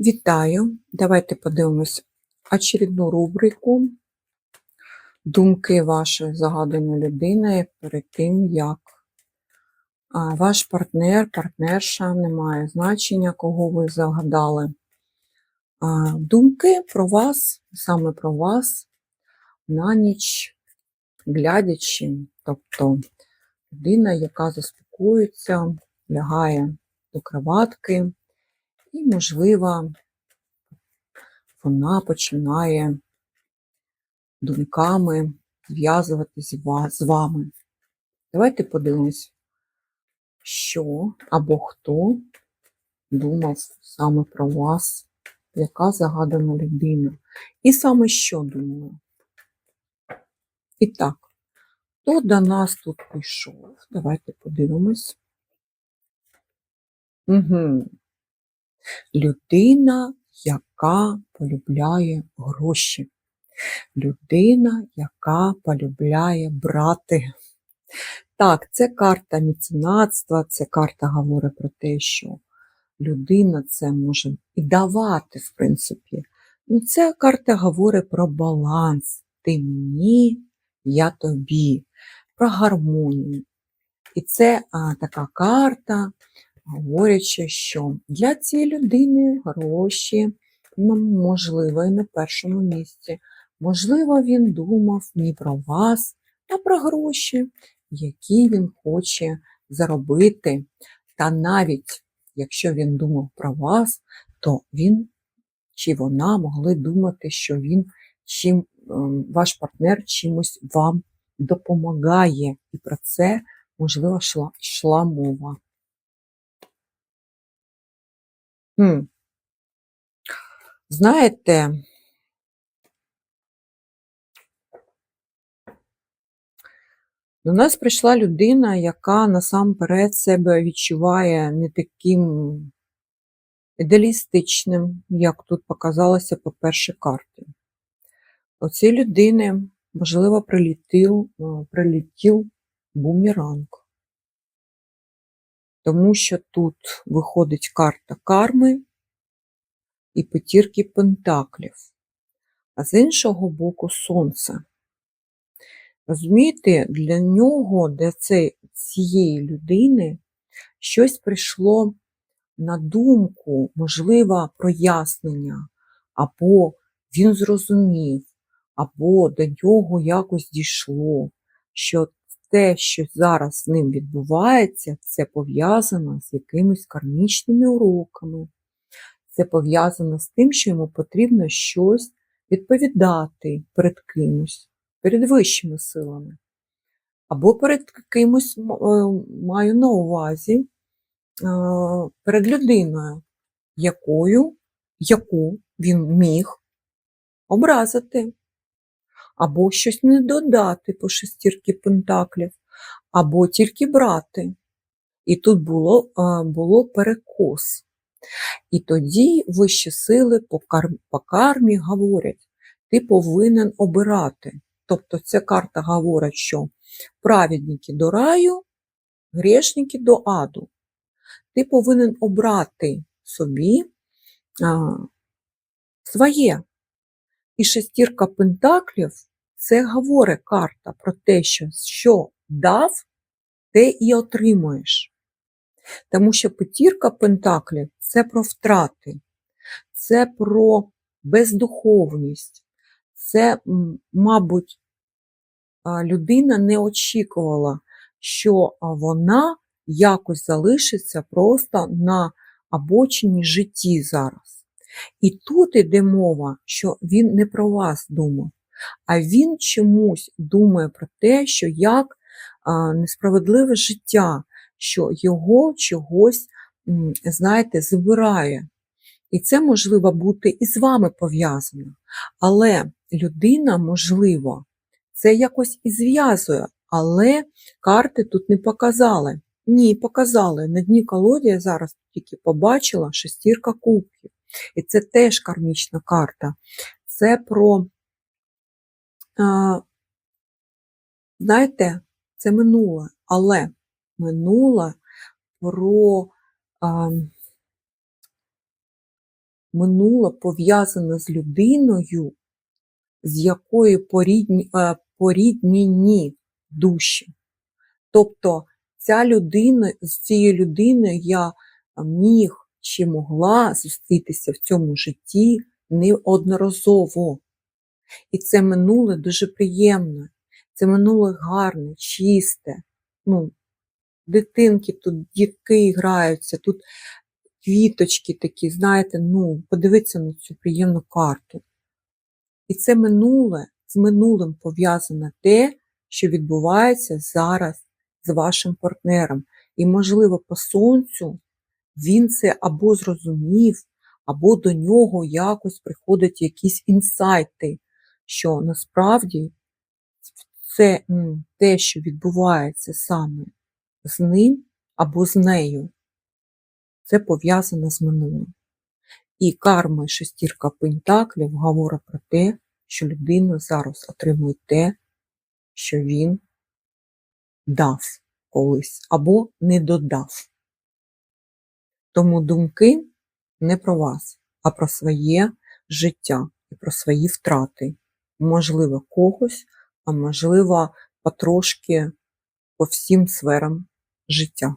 Вітаю! Давайте подивимось очередну рубрику Думки вашої загаданої людини перед тим, як ваш партнер, партнерша, не має значення, кого ви загадали. Думки про вас, саме про вас, на ніч глядячи, тобто людина, яка заспокоюється, лягає до кроватки, і, можливо, вона починає думками зв'язуватись з вами. Давайте подивимось, що або хто думав саме про вас, яка загадана людина. І саме що думає. І так, хто до нас тут прийшов? Давайте подивимось. Угу. Людина, яка полюбляє гроші. Людина, яка полюбляє брати. Так, це карта міценатства, це карта говорить про те, що людина це може і давати, в принципі. Ну, Ця карта говорить про баланс. Ти мені, я тобі, про гармонію. І це а, така карта, говорячи, що для цієї людини гроші, ну, можливо, і на першому місці. Можливо, він думав не про вас, а про гроші, які він хоче заробити. Та навіть якщо він думав про вас, то він чи вона могли думати, що він чим ем, ваш партнер чимось вам допомагає. І про це, можливо, йшла, йшла мова. Хм. Знаєте, до нас прийшла людина, яка насамперед себе відчуває не таким ідеалістичним, як тут показалося по першій карті. У цій людини, можливо, прилетів, прилетів бумеранг тому що тут виходить карта карми і п'ятірки пентаклів, а з іншого боку сонце. Розумієте, для нього, для цієї людини, щось прийшло на думку, можливо, прояснення, або він зрозумів, або до нього якось дійшло, що те, що зараз з ним відбувається, це пов'язано з якимись кармічними уроками. Це пов'язано з тим, що йому потрібно щось відповідати перед кимось, перед вищими силами. Або перед кимось е, маю на увазі е, перед людиною, якою, яку він міг образити або щось не додати по шестірки пентаклів, або тільки брати. І тут було було перекос. І тоді вищі сили по, карм, по кармі говорять, ти повинен обирати. Тобто ця карта говорить, що праведники до раю, грешники до аду. Ти повинен обрати собі а, своє. І шестірка пентаклів це говорить карта про те, що що дав, те і отримуєш. Тому що п'ятірка пентаклів це про втрати, це про бездуховність, це, мабуть, людина не очікувала, що вона якось залишиться просто на обочині житті зараз. І тут іде мова, що він не про вас думав, а він чомусь думає про те, що як несправедливе життя, що його чогось, знаєте, забирає. І це можливо бути і з вами пов'язано. Але людина, можливо, це якось і зв'язує, але карти тут не показали. Ні, показали. На дні колоді я зараз тільки побачила шестірка кубків. І це теж кармічна карта. Це про Знаєте, це минуле, але минуле про минуле пов'язане з людиною, з якою порідні, е, душі. Тобто ця людина, з цією людиною я міг чи могла зустрітися в цьому житті неодноразово. І це минуле дуже приємне, це минуле гарне, чисте. Ну, дитинки тут, дітки граються, тут квіточки такі, знаєте, ну, подивіться на цю приємну карту. І це минуле, з минулим пов'язане те, що відбувається зараз з вашим партнером. І, можливо, по сонцю він це або зрозумів, або до нього якось приходять якісь інсайти, що насправді це те, що відбувається саме з ним або з нею, це пов'язано з минулим. І карма шестірка пентаклів говорить про те, що людина зараз отримує те, що він дав колись або не додав. Тому думки не про вас, а про своє життя і про свої втрати. Можливо, когось, а можливо, потрошки по всім сферам життя.